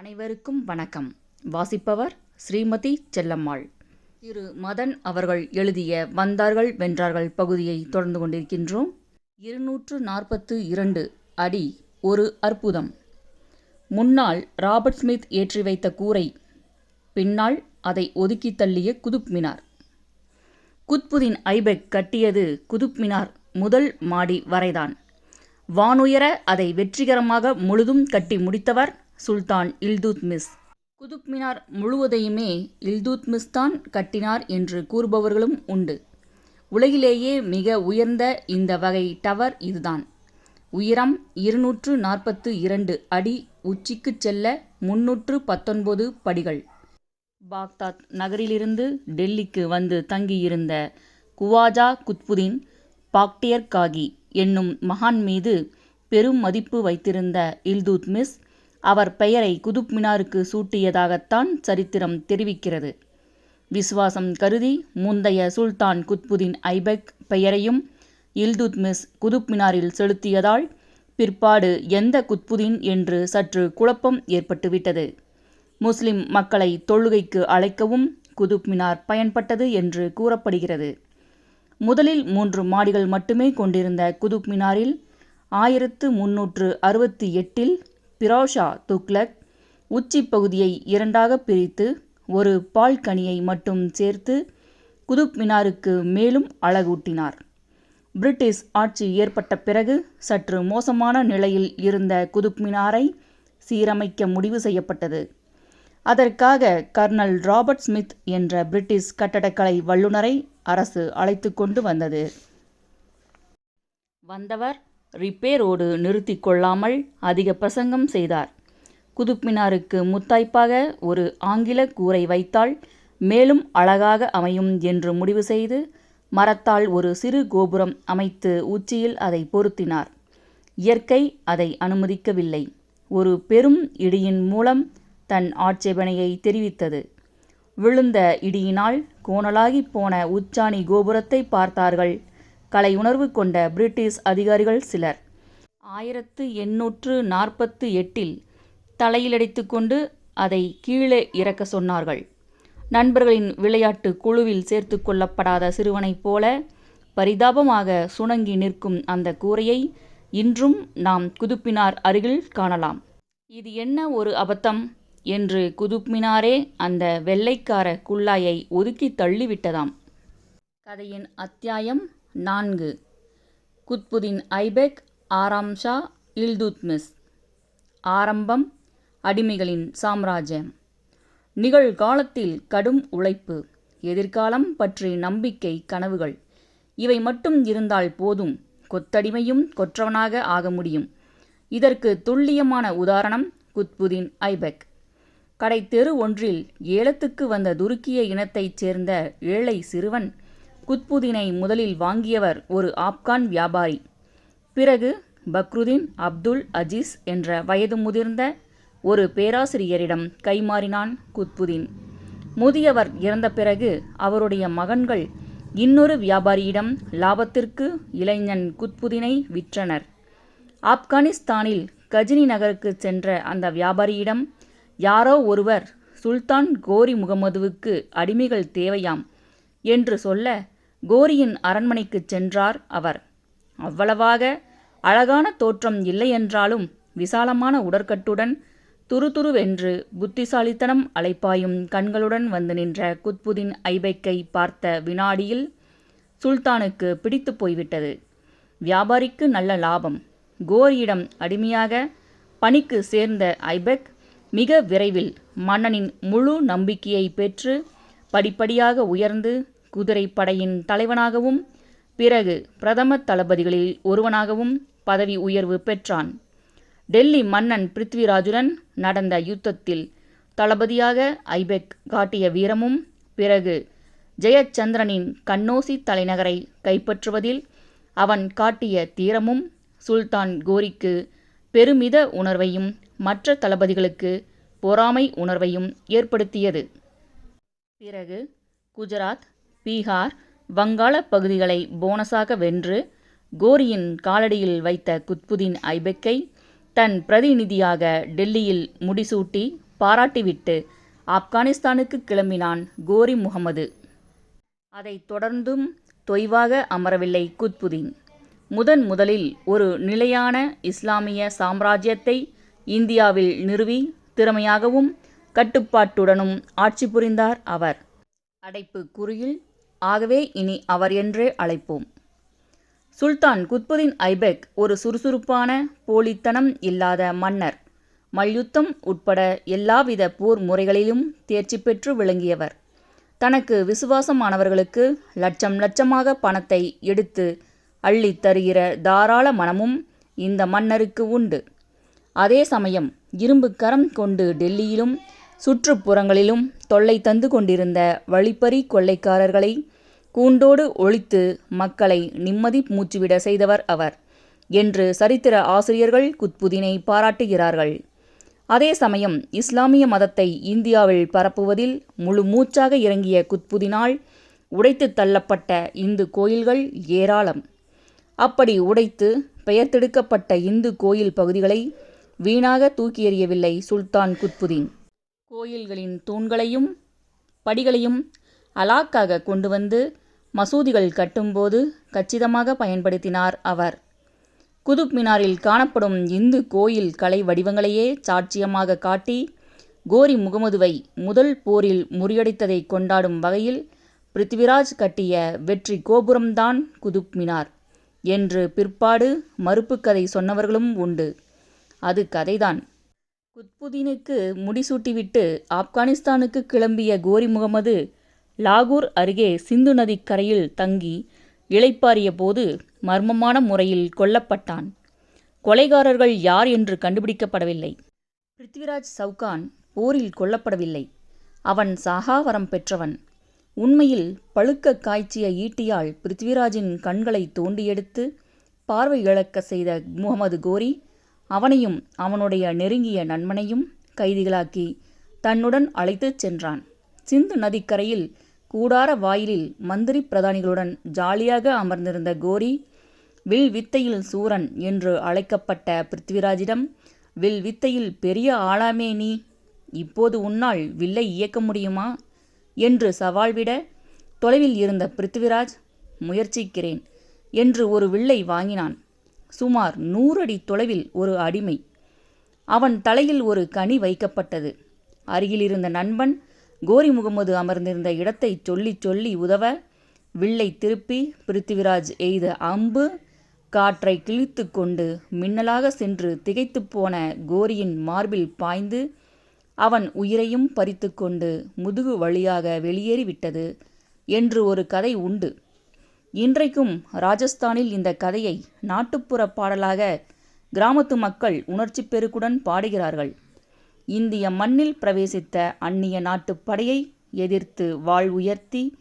அனைவருக்கும் வணக்கம். வாசிப்பவர் ஸ்ரீமதி செல்லம்மாள். திரு. மதன் அவர்கள் எழுதிய வந்தார்கள் வென்றார்கள் பகுதியை தொடர்ந்து கொண்டிருக்கின்றோம். இருநூற்று நாற்பத்து இரண்டு அடி ஒரு அற்புதம். முன்னால் ராபர்ட் ஸ்மித் ஏற்றி வைத்த கூரை பின்னால் அதை ஒதுக்கி தள்ளிய குதுப் மினார். குத்புதீன் ஐபெக் கட்டியது குதுப் மினார் முதல் மாடி வரைதான். வானுயர அதை வெற்றிகரமாக முழுதும் கட்டி முடித்தவர் சுல்தான் இல்துத்மிஸ் குதுப் மினார் முழுவதையுமே இல்துத்மிஸ் தான் கட்டினார் என்று கூறுபவர்களும் உண்டு. உலகிலேயே மிக உயர்ந்த இந்த வகை டவர் இதுதான். உயரம் இருநூற்று நாற்பத்து இரண்டு அடி உச்சிக்குச் செல்ல முன்னூற்று பத்தொன்பது படிகள். பாக்தாத் நகரிலிருந்து டெல்லிக்கு வந்து தங்கியிருந்த குவாஜா குத்புதீன் பாக்டியர் காகி என்னும் மகான் மீது பெரும் மதிப்பு வைத்திருந்த இல்துத்மிஸ் அவர் பெயரை குதுப் மினாருக்கு சூட்டியதாகத்தான் சரித்திரம் தெரிவிக்கிறது. விசுவாசம் கருதி முந்தைய சுல்தான் குத்புதீன் ஐபெக் பெயரையும் இல்துத்மிஸ் குதுப் மினாரில் செலுத்தியதால் பிற்பாடு எந்த குத்புதீன் என்று சற்று குழப்பம் ஏற்பட்டுவிட்டது. முஸ்லிம் மக்களை தொழுகைக்கு அழைக்கவும் குதுப் மினார் பயன்பட்டது என்று கூறப்படுகிறது. முதலில் மூன்று மாடிகள் மட்டுமே கொண்டிருந்த குதுப் மினாரில் ஆயிரத்து முன்னூற்று அறுபத்தி எட்டில் பிரோஷா துக்லக் உச்சி பகுதியை இரண்டாக பிரித்து ஒரு பால்கனியை மட்டும் சேர்த்து குதுப் மினாருக்கு மேலும் அழகூட்டினார். பிரிட்டிஷ் ஆட்சி ஏற்பட்ட பிறகு சற்று மோசமான நிலையில் இருந்த குதுப் மினாரை சீரமைக்க முடிவு செய்யப்பட்டது. அதற்காக கர்னல் ராபர்ட் ஸ்மித் என்ற பிரிட்டிஷ் கட்டடக்கலை வல்லுநரை அரசு அழைத்து கொண்டு வந்தது. வந்தவர் ரிப்பேரோடு நிறுத்தி கொள்ளாமல் அதிக பிரசங்கம் செய்தார். குதுப்மினாருக்கு முத்தாய்ப்பாக ஒரு ஆங்கில கூரை வைத்தால் மேலும் அழகாக அமையும் என்று முடிவு செய்து மரத்தால் ஒரு சிறு கோபுரம் அமைத்து உச்சியில் அதை பொருத்தினார். இயற்கை அதை அனுமதிக்கவில்லை. ஒரு பெரும் இடியின் மூலம் தன் ஆட்சேபனையை தெரிவித்தது. விழுந்த இடியினால் கோணலாகி போன உச்சாணி கோபுரத்தை பார்த்தார்கள். கலை உணர்வு கொண்ட பிரிட்டிஷ் அதிகாரிகள் சிலர். ஆயிரத்து எண்ணூற்று நாற்பத்து எட்டில் தலையிலடித்து கொண்டு அதை கீழே இறக்க சொன்னார்கள். நண்பர்களின் விளையாட்டு குழுவில் சேர்த்து கொள்ளப்படாத சிறுவனைப் போல பரிதாபமாக சுணங்கி நிற்கும் அந்த கூரையை இன்றும் நாம் குதுப்பினார் அருகில் காணலாம். இது என்ன ஒரு அபத்தம்? என்று குதுப்மினாரே அந்த வெள்ளைக்கார குள்ளாயை ஒதுக்கி தள்ளிவிட்டதாம். கதையின் அத்தியாயம் நான்கு. குத்புதீன் ஐபெக் ஆறாம் ஷா இல்துத்மிஸ் ஆரம்பம் அடிமைகளின் சாம்ராஜ்யம். நிகழ்காலத்தில் கடும் உழைப்பு எதிர்காலம் பற்றி நம்பிக்கை கனவுகள். இவை மட்டும் இருந்தால் போதும் கொத்தடிமையும் கொற்றவனாக ஆக முடியும். இதற்கு துல்லியமான உதாரணம் குத்புதீன் ஐபெக். கடை தெரு ஒன்றில் ஏலத்துக்கு வந்த துருக்கிய இனத்தைச் சேர்ந்த ஏழை சிறுவன் குத்புதீனை முதலில் வாங்கியவர் ஒரு ஆப்கான் வியாபாரி. பிறகு பக்ருதீன் அப்துல் அஜீஸ் என்ற வயது முதிர்ந்த ஒரு பேராசிரியரிடம் கைமாறினான் குத்புதீன். முதியவர் இறந்த பிறகு அவருடைய மகன்கள் இன்னொரு வியாபாரியிடம் லாபத்திற்கு இளைஞன் குத்புதீனை விற்றனர். ஆப்கானிஸ்தானில் கஜினி நகருக்கு சென்ற அந்த வியாபாரியிடம் யாரோ ஒருவர் சுல்தான் கோரி முகமதுவுக்கு அடிமைகள் தேவையாம் என்று சொல்ல கோரியின் அரண்மனைக்குச் சென்றார் அவர். அவ்வளவாக அழகான தோற்றம் இல்லையென்றாலும் விசாலமான உடற்கட்டுடன் துருதுருவென்று புத்திசாலித்தனம் அலைப்பாயும் கண்களுடன் வந்து நின்ற குத்புதீன் ஐபெக்கை பார்த்த வினாடியில் சுல்தானுக்கு பிடித்து போய்விட்டது. வியாபாரிக்கு நல்ல லாபம். கோரியிடம் அடிமையாக பணிக்கு சேர்ந்த ஐபெக் மிக விரைவில் மன்னனின் முழு நம்பிக்கையை பெற்று படிப்படியாக உயர்ந்து குதிரைப்படையின் தலைவனாகவும் பிறகு பிரதம தளபதிகளில் ஒருவனாகவும் பதவி உயர்வு பெற்றான். டெல்லி மன்னன் பிருத்விராஜுடன் நடந்த யுத்தத்தில் தளபதியாக ஐபெக் காட்டிய வீரமும் பிறகு ஜெயச்சந்திரனின் கண்ணோசி தலைநகரை கைப்பற்றுவதில் அவன் காட்டிய தீரமும் சுல்தான் கோரிக்கு பெருமித உணர்வையும் மற்ற தளபதிகளுக்கு பொறாமை உணர்வையும் ஏற்படுத்தியது. பிறகு குஜராத் பீகார் வங்காள பகுதிகளை போனஸாக வென்று கோரியின் காலடியில் வைத்த குத்புதீன் ஐபெக்கை தன் பிரதிநிதியாக டெல்லியில் முடிசூட்டி பாராட்டிவிட்டு ஆப்கானிஸ்தானுக்கு கிளம்பினான் கோரி முகமது. அதைத் தொடர்ந்தும் தொய்வாக அமரவில்லை குத்புதீன். முதன் முதலில் ஒரு நிலையான இஸ்லாமிய சாம்ராஜ்யத்தை இந்தியாவில் நிறுவி திறமையாகவும் கட்டுப்பாட்டுடனும் ஆட்சி புரிந்தார் அவர். அடைப்பு குறியில் ஆகவே இனி அவர் என்றே அழைப்போம். சுல்தான் குத்புதீன் ஐபெக் ஒரு சுறுசுறுப்பான போலித்தனம் இல்லாத மன்னர். மல்யுத்தம் உட்பட எல்லாவித போர் முறைகளிலும் தேர்ச்சி பெற்று விளங்கியவர். தனக்கு விசுவாசமானவர்களுக்கு லட்சம் லட்சமாக பணத்தை எடுத்து அள்ளித் தருகிற தாராள மனமும் இந்த மன்னருக்கு உண்டு. அதே சமயம் இரும்பு கரம் கொண்டு டெல்லியிலும் சுற்றுப்புறங்களிலும் தொல்லை தந்து கொண்டிருந்த வழிப்பறி கொள்ளைக்காரர்களை கூண்டோடு ஒழித்து மக்களை நிம்மதி மூச்சுவிட செய்தவர் அவர். என்று சரித்திர ஆசிரியர்கள் குத்புதினை பாராட்டுகிறார்கள். அதே சமயம் இஸ்லாமிய மதத்தை இந்தியாவில் பரப்புவதில் முழு மூச்சாக இறங்கிய குத்புதினால் உடைத்து தள்ளப்பட்ட இந்து கோயில்கள் ஏராளம். அப்படி உடைத்து பெயர்த்தெடுக்கப்பட்ட இந்து கோயில் பகுதிகளை வீணாக தூக்கி எறியவில்லை சுல்தான் குத்புதீன். கோயில்களின் தூண்களையும் படிகளையும் அலாக்காக கொண்டு வந்து மசூதிகள் கட்டும்போது கச்சிதமாக பயன்படுத்தினார் அவர். குதுப் மினாரில் காணப்படும் இந்து கோயில் கலை வடிவங்களையே சாட்சியமாக காட்டி கோரி முகமதுவை முதல் போரில் முறியடித்ததை கொண்டாடும் வகையில் பிருத்திவிராஜ் கட்டிய வெற்றி கோபுரம்தான் குதுப் மினார் என்று பிற்பாடு மறுப்பு கதை சொன்னவர்களும் உண்டு. அது கதைதான். குத்புதீனுக்கு முடிசூட்டிவிட்டு ஆப்கானிஸ்தானுக்கு கிளம்பிய கோரி முகமது லாகூர் அருகே சிந்து நதிக்கரையில் தங்கி இளைப்பாறிய போது மர்மமான முறையில் கொல்லப்பட்டான். கொலைகாரர்கள் யார் என்று கண்டுபிடிக்கப்படவில்லை. பிருத்விராஜ் சவுகான் போரில் கொல்லப்படவில்லை. அவன் சாகாவரம் பெற்றவன். உண்மையில் பழுக்க காய்ச்சிய ஈட்டியால் பிருத்விராஜின் கண்களை தோண்டி எடுத்து பார்வை இழக்க செய்த முகமது கோரி அவனையும் அவனுடைய நெருங்கிய நண்பனையும் கைதிகளாக்கி தன்னுடன் அழைத்துச் சென்றான். சிந்து நதிக்கரையில் கூடார வாயிலில் மந்திரி பிரதானிகளுடன் ஜாலியாக அமர்ந்திருந்த கோரி வில் வித்தையில் சூரன் என்று அழைக்கப்பட்ட பிருத்விராஜிடம் வில் வித்தையில் பெரிய ஆளாமே நீ இப்போது உன்னால் வில்லை இயக்க முடியுமா? என்று சவால் விட தொலைவில் இருந்த பிருத்விராஜ் முயற்சிக்கிறேன் என்று ஒரு வில்லை வாங்கினான். சுமார் நூறடி தொலைவில் ஒரு அடிமை. அவன் தலையில் ஒரு கனி வைக்கப்பட்டது. அருகில் இருந்த நண்பன் கோரி முகமது அமர்ந்திருந்த இடத்தை சொல்லி சொல்லி உதவ வில்லை திருப்பி பிருத்திவிராஜ் எய்த அம்பு காற்றை கிழித்து கொண்டு மின்னலாக சென்று திகைத்து போன கோரியின் மார்பில் பாய்ந்து அவன் உயிரையும் பறித்து கொண்டு முதுகு வழியாக வெளியேறிவிட்டது என்று ஒரு கதை உண்டு. இன்றைக்கும் ராஜஸ்தானில் இந்த கதையை நாட்டுப்புற பாடலாக கிராமத்து மக்கள் உணர்ச்சி பெருக்குடன் பாடுகிறார்கள். இந்திய மண்ணில் பிரவேசித்த அந்நிய நாட்டுப் படையை எதிர்த்து வாழ் உயர்த்தி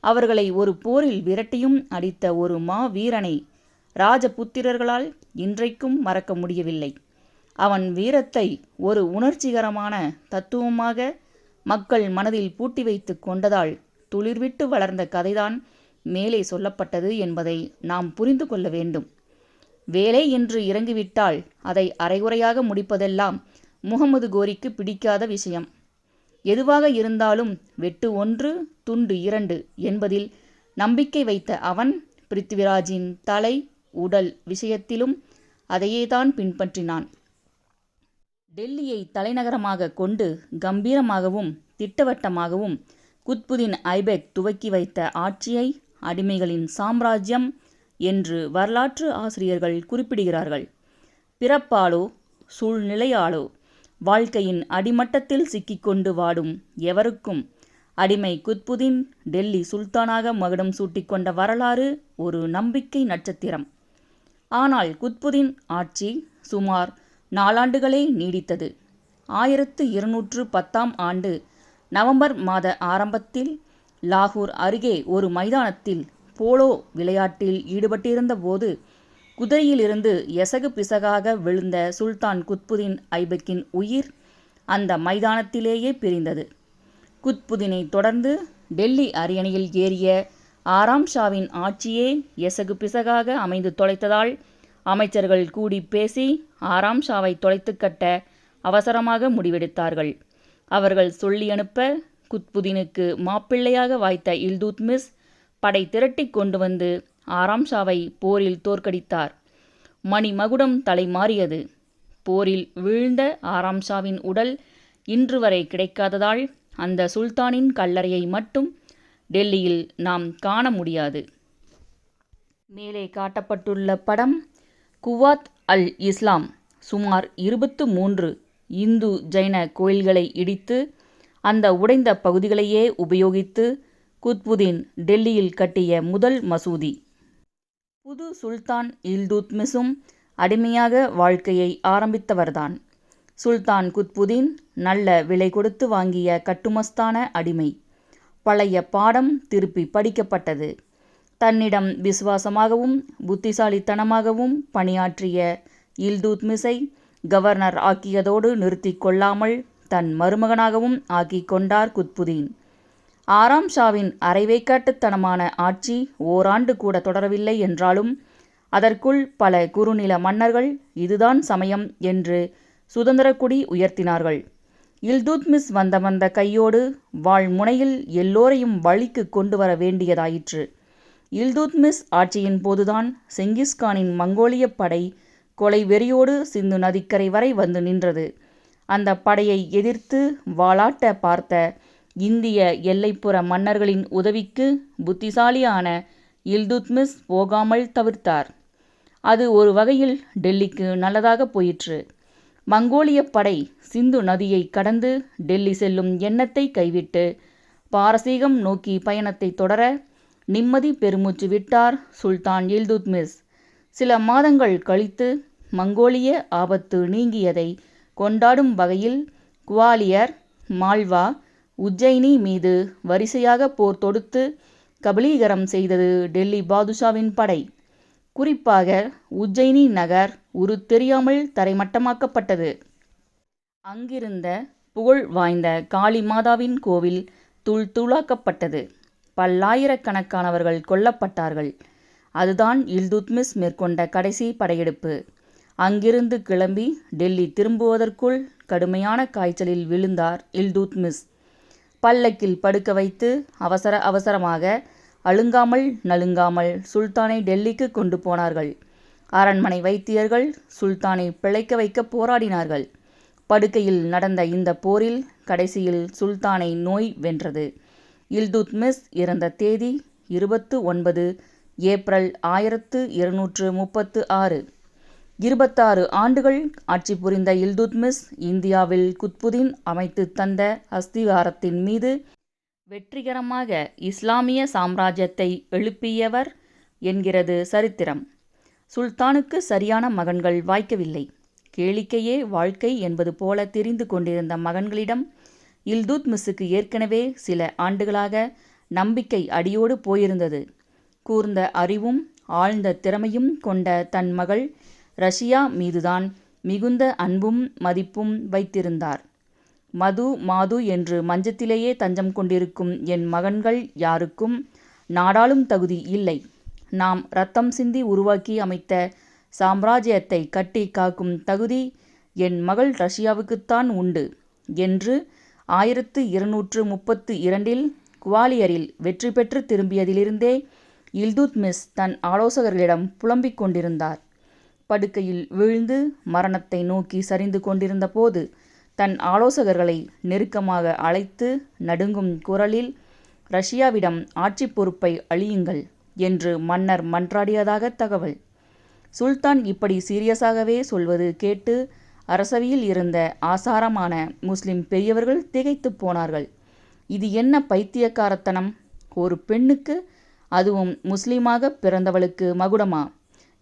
அவர்களை ஒரு போரில் விரட்டியும் அடித்த ஒரு மா வீரனை ராஜபுத்திரர்களால் இன்றைக்கும் மறக்க முடியவில்லை. அவன் வீரத்தை ஒரு உணர்ச்சிகரமான தத்துவமாக மக்கள் மனதில் பூட்டி வைத்து கொண்டதால் துளிர்விட்டு வளர்ந்த கதைதான் மேலே சொல்லப்பட்டது என்பதை நாம் புரிந்து கொள்ள வேண்டும். வேலை என்று இறங்கிவிட்டால் அதை அரைகுறையாக முடிப்பதெல்லாம் முகமது கோரிக்கு பிடிக்காத விஷயம். எதுவாக இருந்தாலும் வெட்டு ஒன்று துண்டு இரண்டு என்பதில் நம்பிக்கை வைத்த அவன் பிருத்திவிராஜின் தலை உடல் விஷயத்திலும் அதையேதான் பின்பற்றினான். டெல்லியை தலைநகரமாக கொண்டு கம்பீரமாகவும் திட்டவட்டமாகவும் குத்புதீன் ஐபெக் துவக்கி வைத்த ஆட்சியை அடிமைகளின் சாம்ராஜ்யம் என்று வரலாற்று ஆசிரியர்கள் குறிப்பிடுகிறார்கள். பிறப்பாலோ சூழ்நிலையாலோ வாழ்க்கையின் அடிமட்டத்தில் சிக்கிக்கொண்டு வாடும் எவருக்கும் அடிமை குத்புதீன் டெல்லி சுல்தானாக மகுடம் சூட்டிக்கொண்ட வரலாறு ஒரு நம்பிக்கை நட்சத்திரம். ஆனால் குத்புதீன் ஆட்சி சுமார் நாலாண்டுகளே நீடித்தது. ஆயிரத்து இருநூற்று பத்தாம் ஆண்டு நவம்பர் மாத ஆரம்பத்தில் லாகூர் அருகே ஒரு மைதானத்தில் போலோ விளையாட்டில் ஈடுபட்டிருந்த போது குதிரையிலிருந்து எசகு பிசகாக விழுந்த சுல்தான் குத்புதீன் ஐபக்கின் உயிர் அந்த மைதானத்திலேயே பிரிந்தது. குத்புதீனை தொடர்ந்து டெல்லி அரியணையில் ஏறிய ஆறாம் ஷாவின் ஆட்சியே எசகு பிசகாக அமைந்து தொலைத்ததால் அமைச்சர்கள் கூடி பேசி ஆறாம் ஷாவை தொலைத்து கட்ட அவசரமாக முடிவெடுத்தார்கள். அவர்கள் சொல்லி அனுப்ப குத்புதீனுக்கு மாப்பிள்ளையாக வாய்த்த இல்துத்மிஸ் படை திரட்டிக் கொண்டு வந்து ஆராம் ஷாவை போரில் தோற்கடித்தார். மணிமகுடம் தலை மாறியது. போரில் வீழ்ந்த ஆராம் ஷாவின் உடல் இன்று வரை கிடைக்காததால் அந்த சுல்தானின் கல்லறையை மட்டும் டெல்லியில் நாம் காண முடியாது. மேலே காட்டப்பட்டுள்ள படம் குவாத் அல் இஸ்லாம் சுமார் இருபத்து மூன்று இந்து ஜைன கோயில்களை இடித்து அந்த உடைந்த பகுதிகளையே உபயோகித்து குத்புதீன் டெல்லியில் கட்டிய முதல் மசூதி. புது சுல்தான் இல்துத்மிஸும் அடிமையாக வாழ்க்கையை ஆரம்பித்தவர்தான். சுல்தான் குத்புதீன் நல்ல விலை கொடுத்து வாங்கிய கட்டுமஸ்தான அடிமை. பழைய பாடம் திருப்பி படிக்கப்பட்டது. தன்னிடம் விசுவாசமாகவும் புத்திசாலித்தனமாகவும் பணியாற்றிய இல்துத்மிஸை கவர்னர் ஆக்கியதோடு நிறுத்தி கொள்ளாமல் தன் மருமகனாகவும் ஆக்கி கொண்டார் குத்புதீன். ஆறாம் ஷாவின் அரைவேக்காட்டுத்தனமான ஆட்சி ஓராண்டு கூட தொடரவில்லை என்றாலும் அதற்குள் பல குறுநில மன்னர்கள் இதுதான் சமயம் என்று சுதந்திரக்குடி உயர்த்தினார்கள். இல்துத்மிஸ் வந்த வந்த கையோடு வாழ் முனையில் எல்லோரையும் வழிக்கு கொண்டு வர வேண்டியதாயிற்று. இல்துத்மிஸ் ஆட்சியின் போதுதான் செங்கிஸ்கானின் மங்கோலிய படை கொலை வெறியோடு சிந்து நதிக்கரை வரை வந்து நின்றது. அந்த படையை எதிர்த்து வாளாட்ட பார்த்த இந்திய எல்லைப்புற மன்னர்களின் உதவிக்கு புத்திசாலியான இல்துத்மிஸ் போகாமல் தவிர்த்தார். அது ஒரு வகையில் டெல்லிக்கு நல்லதாக போயிற்று. மங்கோலிய படை சிந்து நதியை கடந்து டெல்லி செல்லும் எண்ணத்தை கைவிட்டு பாரசீகம் நோக்கி பயணத்தை தொடர நிம்மதி பெருமூச்சு விட்டார் சுல்தான் இல்துத்மிஸ். சில மாதங்கள் கழித்து மங்கோலிய ஆபத்து நீங்கியதை கொண்டாடும் வகையில் குவாலியர் மால்வா உஜ்ஜயினி மீது வரிசையாக போர் தொடுத்து கபலீகரம் செய்தது டெல்லி பாதுஷாவின் படை. குறிப்பாக உஜ்ஜயினி நகர் உரு தெரியாமல் தரைமட்டமாக்கப்பட்டது. அங்கிருந்த புகழ் வாய்ந்த காளி மாதாவின் கோவில் துள் தூளாக்கப்பட்டது. பல்லாயிரக்கணக்கானவர்கள் கொல்லப்பட்டார்கள். அதுதான் இல்துத்மிஸ் மேற்கொண்ட கடைசி படையெடுப்பு. அங்கிருந்து கிளம்பி டெல்லி திரும்புவதற்குள் கடுமையான காய்ச்சலில் விழுந்தார் இல்துத்மிஸ் பல்லக்கில் படுக்க வைத்து அவசர அவசரமாக அழுங்காமல் நழுங்காமல் சுல்தானை டெல்லிக்கு கொண்டு போனார்கள். அரண்மனை வைத்தியர்கள் சுல்தானை பிழைக்க வைக்க போராடினார்கள். படுக்கையில் நடந்த இந்த போரில் கடைசியில் சுல்தானை நோய் வென்றது. இல்துத்மிஸ் இறந்த தேதி இருபத்து ஒன்பது ஏப்ரல் ஆயிரத்து இருநூற்று முப்பத்து ஆறு. இருபத்தாறு ஆண்டுகள் ஆட்சி புரிந்த இல்துத்மிஸ் இந்தியாவில் குத்புதீன் அமைத்து தந்த அஸ்திகாரத்தின் மீது வெற்றிகரமாக இஸ்லாமிய சாம்ராஜ்யத்தை எழுப்பியவர் என்கிறது சரித்திரம். சுல்தானுக்கு சரியான மகன்கள் வாய்க்கவில்லை. கேளிக்கையே வாழ்க்கை என்பது போல தெரிந்து கொண்டிருந்த மகன்களிடம் இல்துத்மிஸுக்கு ஏற்கனவே சில ஆண்டுகளாக நம்பிக்கை அடியோடு போயிருந்தது. கூர்ந்த அறிவும் ஆழ்ந்த திறமையும் கொண்ட தன் மகள் ரஷ்யா மீதுதான் மிகுந்த அன்பும் மதிப்பும் வைத்திருந்தார். மது மாது என்று மஞ்சத்திலேயே தஞ்சம் கொண்டிருக்கும் என் மகன்கள் யாருக்கும் நாடாளும் தகுதி இல்லை. நாம் ரத்தம் சிந்தி உருவாக்கி அமைத்த சாம்ராஜ்யத்தை கட்டி காக்கும் தகுதி என் மகள் ரஷ்யாவுக்குத்தான் உண்டு என்று ஆயிரத்து இருநூற்று முப்பத்து இரண்டில் குவாலியரில் வெற்றி பெற்று திரும்பியதிலிருந்தே இல்துத்மிஸ் தன் ஆலோசகர்களிடம் புலம்பிக் கொண்டிருந்தார். படுக்கையில் வீழ்ந்து மரணத்தை நோக்கி சரிந்து கொண்டிருந்த போது தன் ஆலோசகர்களை நெருக்கமாக அழைத்து நடுங்கும் குரலில் ரஷ்யாவிடம் ஆட்சி பொறுப்பை அழியுங்கள் என்று மன்னர் மன்றாடியதாக தகவல். சுல்தான் இப்படி சீரியஸாகவே சொல்வது கேட்டு அரசவையில் இருந்த ஆசாரமான முஸ்லிம் பெரியவர்கள் திகைத்து போனார்கள். இது என்ன பைத்தியக்காரத்தனம்? ஒரு பெண்ணுக்கு? அதுவும் முஸ்லீமாக பிறந்தவளுக்கு மகுடமா?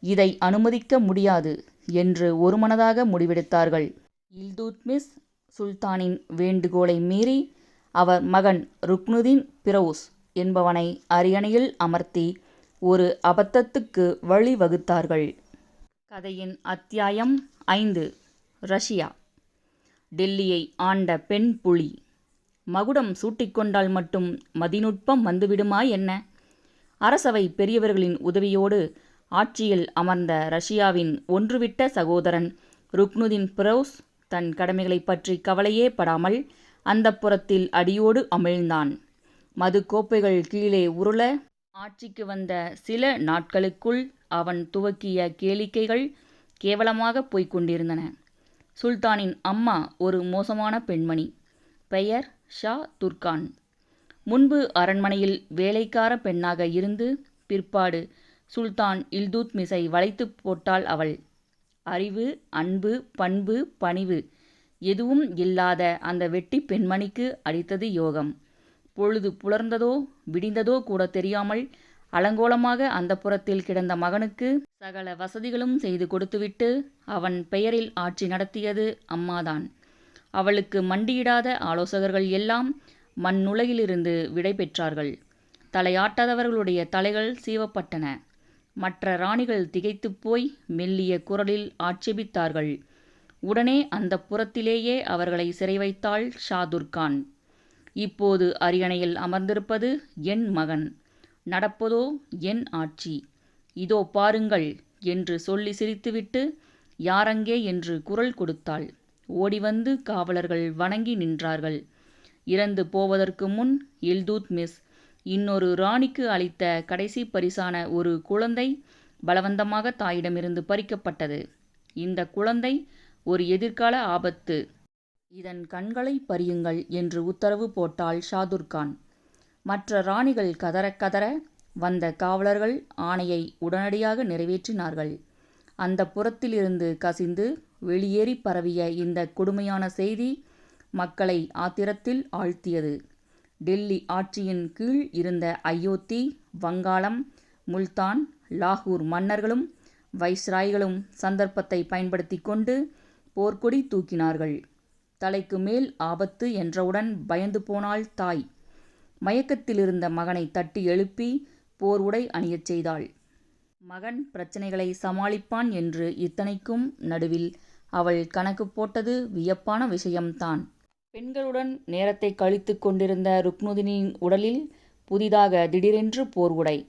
இதை அனுமதிக்க முடியாது என்று ஒருமனதாக முடிவெடுத்தார்கள். இல்துத்மிஸ் சுல்தானின் வேண்டுகோளை மீறி அவர் மகன் ருக்னுதீன் பிரவுஸ் என்பவனை அரியணையில் அமர்த்தி ஒரு அபத்தத்துக்கு வழிவகுத்தார்கள் கதையின் அத்தியாயம் ஐந்து. ரஷ்யா. டெல்லியை ஆண்ட பெண் புலி. மகுடம் சூட்டிக்கொண்டால் மட்டும் மதிநுட்பம் வந்துவிடுமா என்ன? அரசவை பெரியவர்களின் உதவியோடு ஆட்சியில் அமர்ந்த ரஷ்யாவின் ஒன்றுவிட்ட சகோதரன் ருக்னுதீன் பிரவுஸ் தன் கடமைகளைப் பற்றி கவலையே படாமல் அந்தப்புரத்தில் அடியோடு அமிழ்ந்தான். மது கோப்பைகள் கீழே உருள, ஆட்சிக்கு வந்த சில நாட்களுக்குள் அவன் துவக்கிய கேளிக்கைகள் கேவலமாக போய்க் கொண்டிருந்தன. சுல்தானின் அம்மா ஒரு மோசமான பெண்மணி. பெயர் ஷா துர்கான். முன்பு அரண்மனையில் வேலைக்கார பெண்ணாக இருந்து, பிற்பாடு சுல்தான் இல்துத்மிஷை வளைத்து போட்டாள் அவள். அறிவு, அன்பு, பண்பு, பணிவு எதுவும் இல்லாத அந்த வெட்டி பெண்மணிக்கு அடித்தது யோகம். பொழுது புலர்ந்ததோ விடிந்ததோ கூட தெரியாமல் அலங்கோலமாக அந்த புறத்தில் கிடந்த மகனுக்கு சகல வசதிகளும் செய்து கொடுத்துவிட்டு, அவன் பெயரில் ஆட்சி நடத்தியது அம்மாதான். அவளுக்கு மண்டியிடாத ஆலோசகர்கள் எல்லாம் மண்ணுலகிலிருந்து விடை பெற்றார்கள். தலையாட்டாதவர்களுடைய தலைகள் சீவப்பட்டன. மற்ற ராணிகள் திகைத்துப் போய் மெல்லிய குரலில் ஆட்சேபித்தார்கள். உடனே அந்த புறத்திலேயே அவர்களை சிறை வைத்தாள் ஷாதுர்கான் இப்போது அரியணையில் அமர்ந்திருப்பது என் மகன். நடப்பதோ என் ஆட்சி. இதோ பாருங்கள் என்று சொல்லி சிரித்துவிட்டு, யாரங்கே என்று குரல் கொடுத்தாள். ஓடிவந்து காவலர்கள் வணங்கி நின்றார்கள். இறந்து போவதற்கு முன் இல்துத்மிஷ் இன்னொரு ராணிக்கு அளித்த கடைசி பரிசான ஒரு குழந்தை பலவந்தமாக தாயிடமிருந்து பறிக்கப்பட்டது. இந்த குழந்தை ஒரு எதிர்கால ஆபத்து. இதன் கண்களைப் பறியுங்கள் என்று உத்தரவு போட்டாள் ஷாதுர்கான் மற்ற ராணிகள் கதற கதற, வந்த காவலர்கள் ஆணையை உடனடியாக நிறைவேற்றினார்கள். அந்த புறத்திலிருந்து கசிந்து வெளியேறிப் பரவிய இந்த கொடுமையான செய்தி மக்களை ஆத்திரத்தில் ஆழ்த்தியது. டெல்லி ஆட்சியின் கீழ் இருந்த அயோத்தி, வங்காளம், முல்தான், லாகூர் மன்னர்களும் வைஸ்ராய்களும் சந்தர்ப்பத்தை பயன்படுத்தி கொண்டு போர்க்கொடி தூக்கினார்கள். தலைக்கு மேல் ஆபத்து என்றவுடன் பயந்து போனாள் தாய். மயக்கத்திலிருந்த மகனை தட்டி எழுப்பி போர் உடை அணியச் செய்தாள். மகன் பிரச்சினைகளை சமாளிப்பான் என்று இத்தனைக்கும் நடுவில் அவள் கணக்கு போட்டது வியப்பான விஷயம்தான். பெண்களுடன் நேரத்தை கழித்துக் கொண்டிருந்த ருக்னுதீனின் உடலில் புதிதாக திடீரென்று போர் உடை.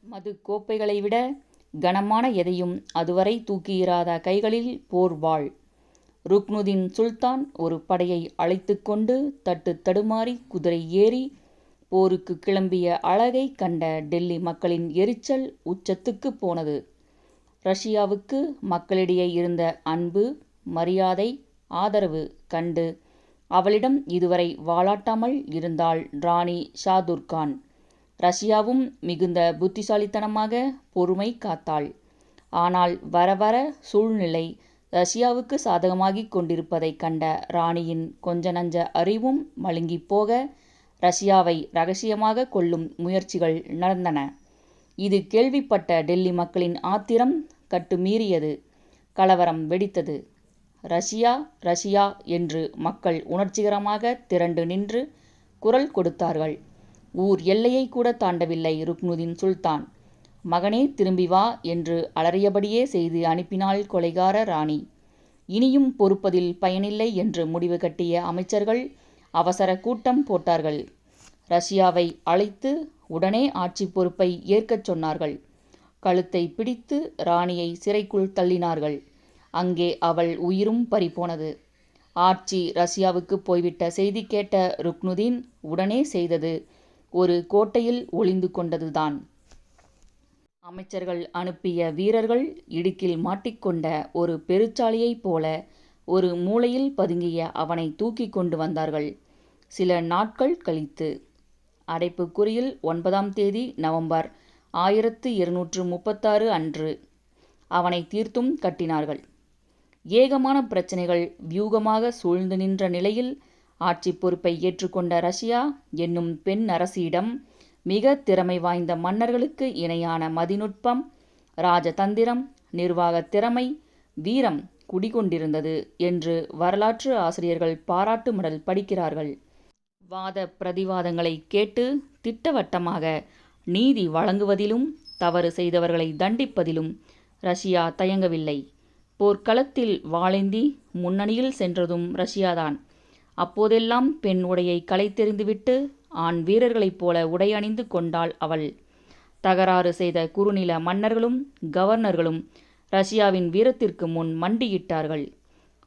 மது கோப்பைகளை விட கனமான எதையும் அதுவரை தூக்கியிராத கைகளில் போர் வாள். ருக்னுதீன் சுல்தான் ஒரு படையை அழைத்து கொண்டு தட்டு தடுமாறி குதிரை ஏறி போருக்கு கிளம்பிய அழகை கண்ட டெல்லி மக்களின் எரிச்சல் உச்சத்துக்குப் போனது. ரஷ்யாவுக்கு மக்களிடையே இருந்த அன்பு, மரியாதை, ஆதரவு கண்டு அவளிடம் இதுவரை வாளாட்டாமல் இருந்தாள் ராணி ஷாதுர்கான் ரஷ்யாவும் மிகுந்த புத்திசாலித்தனமாக பொறுமை காத்தாள். ஆனால் வர வர சூழ்நிலை ரஷ்யாவுக்கு சாதகமாகிக் கொண்டிருப்பதைக் கண்ட ராணியின் கொஞ்ச நஞ்ச அறிவும் மழுங்கிப் போக, ரஷ்யாவை ரகசியமாக கொள்ளும் முயற்சிகள் நடந்தன. இது கேள்விப்பட்ட டெல்லி மக்களின் ஆத்திரம் கட்டுமீறியது கலவரம் வெடித்தது. ரஷ்யா ரஷ்யா என்று மக்கள் உணர்ச்சிகரமாக திரண்டு நின்று குரல் கொடுத்தார்கள். ஊர் எல்லையை கூட தாண்டவில்லை ருக்னுதீன் சுல்தான். மகனே திரும்பி வா என்று அலறியபடியே செய்து அனுப்பினாள் கொலைகார ராணி. இனியும் பொறுப்பதில் பயனில்லை என்று முடிவு கட்டிய அமைச்சர்கள் அவசர கூட்டம் போட்டார்கள். ரஷ்யாவை அழைத்து உடனே ஆட்சிப் பொறுப்பை ஏற்கச் சொன்னார்கள். கழுத்தை பிடித்து ராணியை சிறைக்குள் தள்ளினார்கள். அங்கே அவள் உயிரும் பறிபோனது. ஆட்சி ரஷ்யாவுக்கு போய்விட்ட செய்தி கேட்ட ருக்னுதீன் உடனே செய்தது ஒரு கோட்டையில் ஒளிந்து கொண்டதுதான். அமைச்சர்கள் அனுப்பிய வீரர்கள் இடுக்கில் மாட்டிக்கொண்ட ஒரு பெருச்சாளியைப் போல ஒரு மூலையில் பதுங்கிய அவனை தூக்கி கொண்டு வந்தார்கள். சில நாட்கள் கழித்து. அடைப்புக்குறியில் ஒன்பதாம் தேதி நவம்பர் ஆயிரத்து இருநூற்று முப்பத்தாறு அன்று. அவனை தீர்த்தும் கட்டினார்கள். ஏகமான பிரச்சனைகள் வியூகமாக சூழ்ந்து நின்ற நிலையில் ஆட்சி பொறுப்பை ஏற்றுக்கொண்ட ரஷ்யா என்னும் பெண் அரசியிடம் மிக திறமை வாய்ந்த மன்னர்களுக்கு இணையான மதிநுட்பம், ராஜதந்திரம், நிர்வாகத் திறமை, வீரம் குடிகொண்டிருந்தது என்று வரலாற்று ஆசிரியர்கள் பாராட்டு மடல் படிக்கிறார்கள். வாத பிரதிவாதங்களைக் கேட்டு திட்டவட்டமாக நீதி வழங்குவதிலும் தவறு செய்தவர்களை தண்டிப்பதிலும் ரஷ்யா தயங்கவில்லை. போர்க்களத்தில் வாளேந்தி முன்னணியில் சென்றதும் ரஷ்யாதான் அப்போதெல்லாம் பெண் உடையை களைத்தெறிந்துவிட்டு ஆண் வீரர்களைப் போல உடை அணிந்து கொண்டாள் அவள். தகராறு செய்த குறுநில மன்னர்களும் கவர்னர்களும் ரஷ்யாவின் வீரத்திற்கு முன் மண்டியிட்டார்கள்.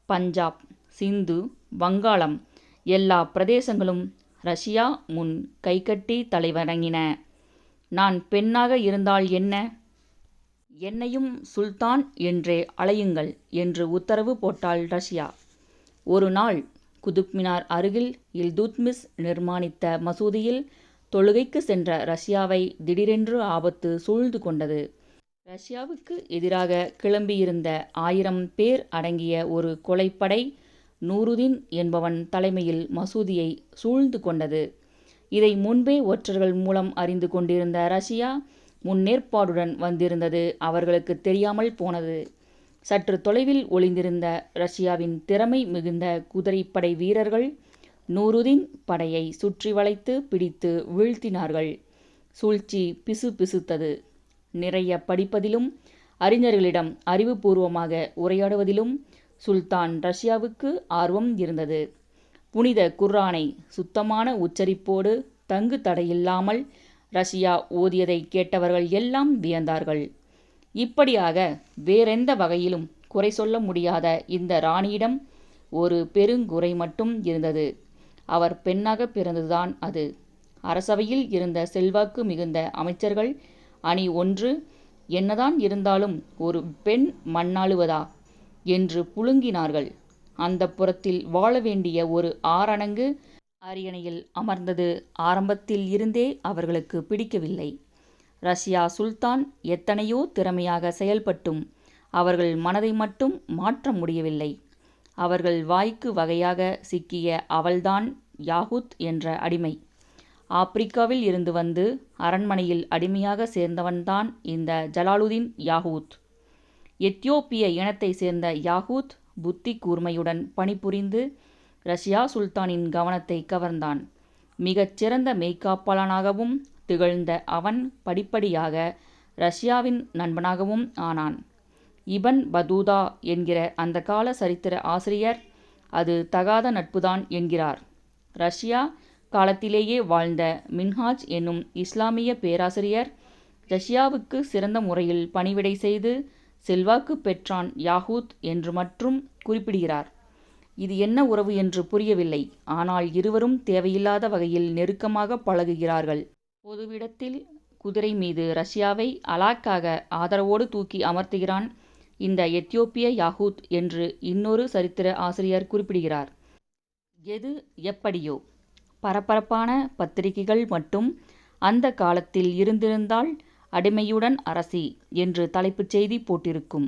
பஞ்சாப், சிந்து, வங்காளம் எல்லா பிரதேசங்களும் ரஷ்யா முன் கைகட்டி தலைவணங்கின. நான் பெண்ணாக இருந்தால் என்ன? என்னையும் சுல்தான் என்றே அழையுங்கள் என்று உத்தரவு போட்டாள் ரஷ்யா. ஒரு நாள் குதுப் மினார் அருகில் இல்துத்மிஸ் நிர்மாணித்த மசூதியில் தொழுகைக்கு சென்ற ரஷ்யாவை திடீரென்று ஆபத்து சூழ்ந்து கொண்டது. ரஷ்யாவுக்கு எதிராக கிளம்பியிருந்த ஆயிரம் பேர் அடங்கிய ஒரு கொலைப்படை நூருதீன் என்பவன் தலைமையில் மசூதியை சூழ்ந்து கொண்டது. இதை முன்பே ஒற்றர்கள் மூலம் அறிந்து கொண்டிருந்த ரஷ்யா முன்னேற்பாடுடன் வந்திருந்தது அவர்களுக்கு தெரியாமல் போனது. சற்று தொலைவில் ஒளிந்திருந்த ரஷ்யாவின் திறமை மிகுந்த குதிரைப்படை வீரர்கள் நூருதீன் படையை சுற்றி வளைத்து பிடித்து வீழ்த்தினார்கள். சூழ்ச்சி பிசு பிசுத்தது நிறைய படிப்பதிலும் அறிஞர்களிடம் அறிவுபூர்வமாக உரையாடுவதிலும் சுல்தான் ரஷ்யாவுக்கு ஆர்வம் இருந்தது. புனித குர்ரானை சுத்தமான உச்சரிப்போடு தங்கு தடையில்லாமல் ரஷ்யா ஓதியதைக் கேட்டவர்கள் எல்லாம் வியந்தார்கள். இப்படியாக வேறெந்த வகையிலும் குறை சொல்ல முடியாத இந்த ராணியிடம் ஒரு பெருங்குறை மட்டும் இருந்தது. அவர் பெண்ணாக பிறந்ததுதான் அது. அரசவையில் இருந்த செல்வாக்கு மிகுந்த அமைச்சர்கள் அணி ஒன்று என்னதான் இருந்தாலும் ஒரு பெண் மண்ணாளுவதா? என்று புழுங்கினார்கள். அந்த புறத்தில் வாழ வேண்டிய ஒரு ஆறணங்கு அரியணையில் அமர்ந்தது ஆரம்பத்தில் இருந்தே அவர்களுக்கு பிடிக்கவில்லை. ரஷ்யா சுல்தான் எத்தனையோ திறமையாக செயல்பட்டும் அவர்கள் மனதை மட்டும் மாற்ற முடியவில்லை. அவர்கள் வாய்க்கு வகையாக சிக்கிய அவள்தான் யாகூத் என்ற அடிமை. ஆப்பிரிக்காவில் இருந்து வந்து அரண்மனையில் அடிமையாக சேர்ந்தவன்தான் இந்த ஜலாலுதீன் யாகூத். எத்தியோப்பிய இனத்தைச் சேர்ந்த யாகூத் புத்தி கூர்மையுடன் பணிபுரிந்து ரஷ்யா சுல்தானின் கவனத்தை கவர்ந்தான். மிகச்சிறந்த மெய்க்காப்பாளனாகவும் திகழ்ந்த அவன் படிப்படியாக ரஷ்யாவின் நண்பனாகவும் ஆனான். இபன் பதூதா என்கிற அந்த கால சரித்திர ஆசிரியர் அது தகாத நட்புதான் என்கிறார். ரஷ்யா காலத்திலேயே வாழ்ந்த மின்ஹாஜ் என்னும் இஸ்லாமிய பேராசிரியர் ரஷ்யாவுக்கு சிறந்த முறையில் பணிவிடை செய்து செல்வாக்கு பெற்றான் யாகூத் என்று மற்றும் குறிப்பிடுகிறார். இது என்ன உறவு என்று புரியவில்லை. ஆனால் இருவரும் தேவையில்லாத வகையில் நெருக்கமாக பழகுகிறார்கள். பொதுவிடத்தில் குதிரை மீது ரஷ்யாவை அலாக்காக ஆதரவோடு தூக்கி அமர்த்துகிறான் இந்த எத்தியோப்பிய யாகூத் என்று இன்னொரு சரித்திர ஆசிரியர் குறிப்பிடுகிறார். எது எப்படியோ பரபரப்பான பத்திரிகைகள் மட்டும் அந்த காலத்தில் இருந்திருந்தால் அடிமையுடன் அரசி என்று தலைப்புச் செய்தி போட்டிருக்கும்.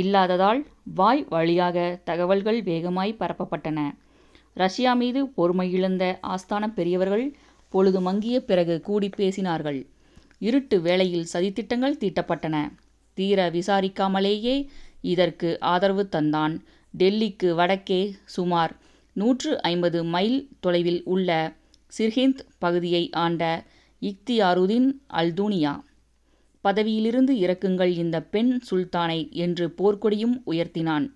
இல்லாததால் வாய் வழியாக தகவல்கள் வேகமாய் பரப்பப்பட்டன. ரஷ்யா மீது பொறுமை இழந்த ஆஸ்தான பெரியவர்கள் பொழுது மங்கிய பிறகு கூடிப் பேசினார்கள். இருட்டு வேளையில் சதித்திட்டங்கள் தீட்டப்பட்டன. தீர விசாரிக்காமலேயே இதற்கு ஆதரவு தந்தான் டெல்லிக்கு வடக்கே சுமார் நூற்று ஐம்பது மைல் தொலைவில் உள்ள சிர்ஹிந்த் பகுதியை ஆண்ட இக்தியாருதீன் அல்தூனியா பதவியிலிருந்து இறக்குங்கள் இந்த பெண் சுல்தானை என்று போர்க்கொடியும் உயர்த்தினான்.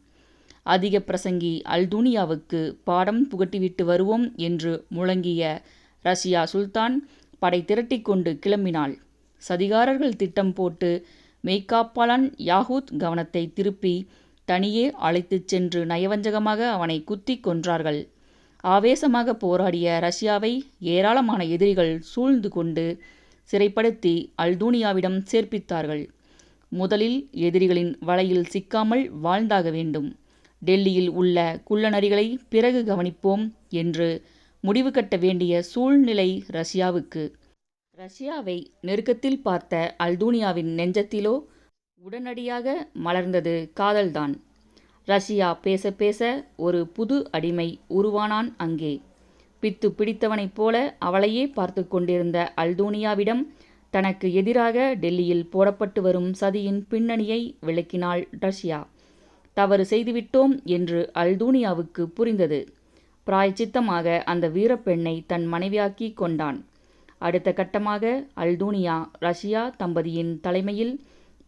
அதிக பிரசங்கி அல்துனியாவுக்கு பாடம் புகட்டிவிட்டு வருவோம் என்று முழங்கிய ரஷ்யா சுல்தான் படை திரட்டிக்கொண்டு கிளம்பினாள். சதிகாரர்கள் திட்டம் போட்டு மெய்காப்பாளன் யாகூத் கவனத்தை திருப்பி தனியே அழைத்துச் சென்று நயவஞ்சகமாக அவனை குத்தி கொன்றார்கள். ஆவேசமாக போராடிய ரஷ்யாவை ஏராளமான எதிரிகள் சூழ்ந்து கொண்டு சிறைப்படுத்தி அல்துனியாவிடம் சேர்ப்பித்தார்கள். முதலில் எதிரிகளின் வலையில் சிக்காமல் வாழ்ந்தாக வேண்டும். டெல்லியில் உள்ள குள்ளநரிகளை பிறகு கவனிப்போம் என்று முடிவு கட்ட வேண்டிய சூழ்நிலை ரஷ்யாவுக்கு. ரஷ்யாவை நெருக்கத்தில் பார்த்த அல்துனியாவின் நெஞ்சத்திலோ உடனடியாக மலர்ந்தது காதல்தான். ரஷ்யா பேச பேச ஒரு புது அடிமை உருவானான் அங்கே. பித்து பிடித்தவனைப் போல அவளையே பார்த்து கொண்டிருந்த அல்தூனியாவிடம் தனக்கு எதிராக டெல்லியில் போடப்பட்டு வரும் சதியின் பின்னணியை விளக்கினாள் ரஷ்யா. தவறு செய்துவிட்டோம் என்று அல்தூனியாவுக்கு புரிந்தது. பிராயச்சித்தமாக அந்த வீரப்பெண்ணை தன் மனைவியாக்கிக் கொண்டான். அடுத்த கட்டமாக அல்தூனியா ரஷ்யா தம்பதியின் தலைமையில்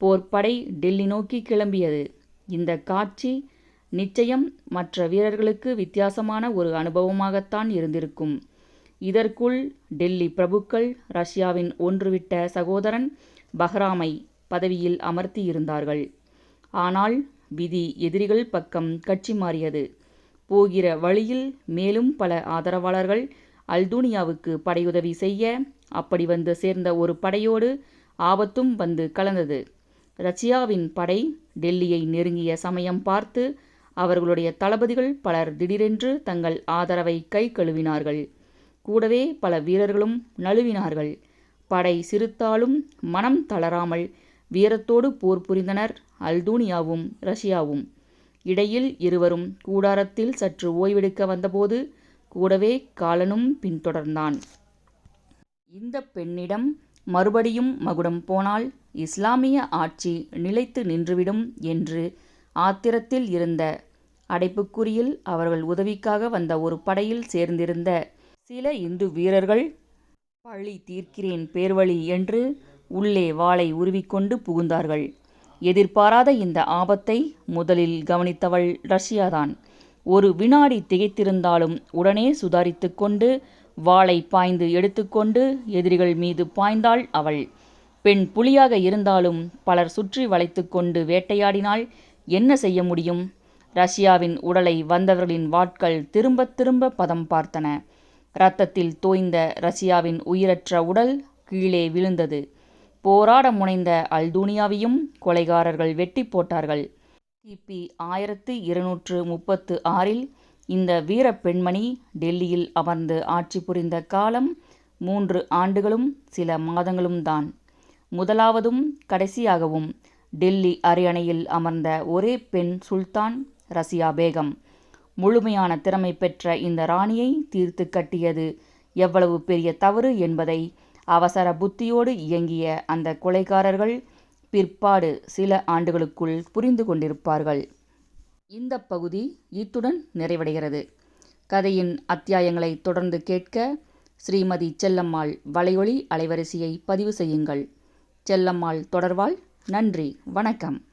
போர்ப்படை டெல்லி நோக்கி கிளம்பியது. இந்த காட்சி நிச்சயம் மற்ற வீரர்களுக்கு வித்தியாசமான ஒரு அனுபவமாகத்தான் இருந்திருக்கும். இதற்குள் டெல்லி பிரபுக்கள் ரஷ்யாவின் ஒன்றுவிட்ட சகோதரன் பஹ்ராமை பதவியில் அமர்த்தியிருந்தார்கள். ஆனால் விதி எதிரிகள் பக்கம் கட்சி மாறியது. போகிற வழியில் மேலும் பல ஆதரவாளர்கள் அல்தூனியாவுக்கு படையுதவி செய்ய அப்படி வந்து சேர்ந்த ஒரு படையோடு ஆபத்தும் வந்து கலந்தது ரஷ்யாவின் படை டெல்லியை நெருங்கிய சமயம் பார்த்து அவர்களுடைய தளபதிகள் பலர் திடீரென்று தங்கள் ஆதரவை கை கழுவினார்கள். கூடவே பல வீரர்களும் நழுவினார்கள். படை சிறுத்தாலும் மனம் தளராமல் வீரத்தோடு போர் புரிந்தனர் அல்தூனியாவும் ரஷ்யாவும். இடையில் இருவரும் கூடாரத்தில் சற்று ஓய்வெடுக்க வந்தபோது கூடவே காலனும் பின்தொடர்ந்தான். இந்த பெண்ணிடம் மறுபடியும் மகுடம் போனால் இஸ்லாமிய ஆட்சி நிலைத்து நின்றுவிடும் என்று ஆத்திரத்தில் இருந்த அடைப்புக்குறியில் அவர்கள் உதவிக்காக வந்த ஒரு படையில் சேர்ந்திருந்த சில இந்து வீரர்கள் பழி தீர்க்கிறேன் பேர்வழி என்று உள்ளே வாளை உருவிக்கொண்டு புகுந்தார்கள். எதிர்பாராத இந்த ஆபத்தை முதலில் கவனித்தவள் ரஷ்யாதான். ஒரு வினாடி திகைத்திருந்தாலும் உடனே சுதாரித்து கொண்டு வாளை பாய்ந்து எடுத்துக்கொண்டு எதிரிகள் மீது பாய்ந்தாள் அவள். பெண் புலியாக இருந்தாலும் பலர் சுற்றி வளைத்து கொண்டு வேட்டையாடினாள். என்ன செய்ய முடியும்? ரஷ்யாவின் உடலை வந்தவர்களின் வாட்கள் திரும்ப திரும்ப பதம் பார்த்தன. இரத்தத்தில் தோய்ந்த ரஷ்யாவின் உயிரற்ற உடல் கீழே விழுந்தது. போராட முனைந்த அல்தூனியாவையும் கொலைகாரர்கள் வெட்டி போட்டார்கள். கிபி ஆயிரத்து இருநூற்று முப்பத்து ஆறில் இந்த வீர பெண்மணி டெல்லியில் அமர்ந்து ஆட்சி புரிந்த காலம் மூன்று ஆண்டுகளும் சில மாதங்களும் தான் முதலாவதும் கடைசியாகவும் டெல்லி அரியணையில் அமர்ந்த ஒரே பெண் சுல்தான் ரசியா பேகம். முழுமையான திறமை பெற்ற இந்த ராணியை தீர்த்து கட்டியது எவ்வளவு பெரிய தவறு என்பதை அவசர புத்தியோடு இயங்கிய அந்த கொலைகாரர்கள் பிற்பாடு சில ஆண்டுகளுக்குள் புரிந்து கொண்டிருப்பார்கள். இந்த பகுதி இத்துடன் நிறைவடைகிறது. கதையின் அத்தியாயங்களை தொடர்ந்து கேட்க ஸ்ரீமதி செல்லம்மாள் வலையொலி அலைவரிசையை பதிவு செய்யுங்கள். செல்லம்மாள் தொடர்வாள் நன்றி வணக்கம்.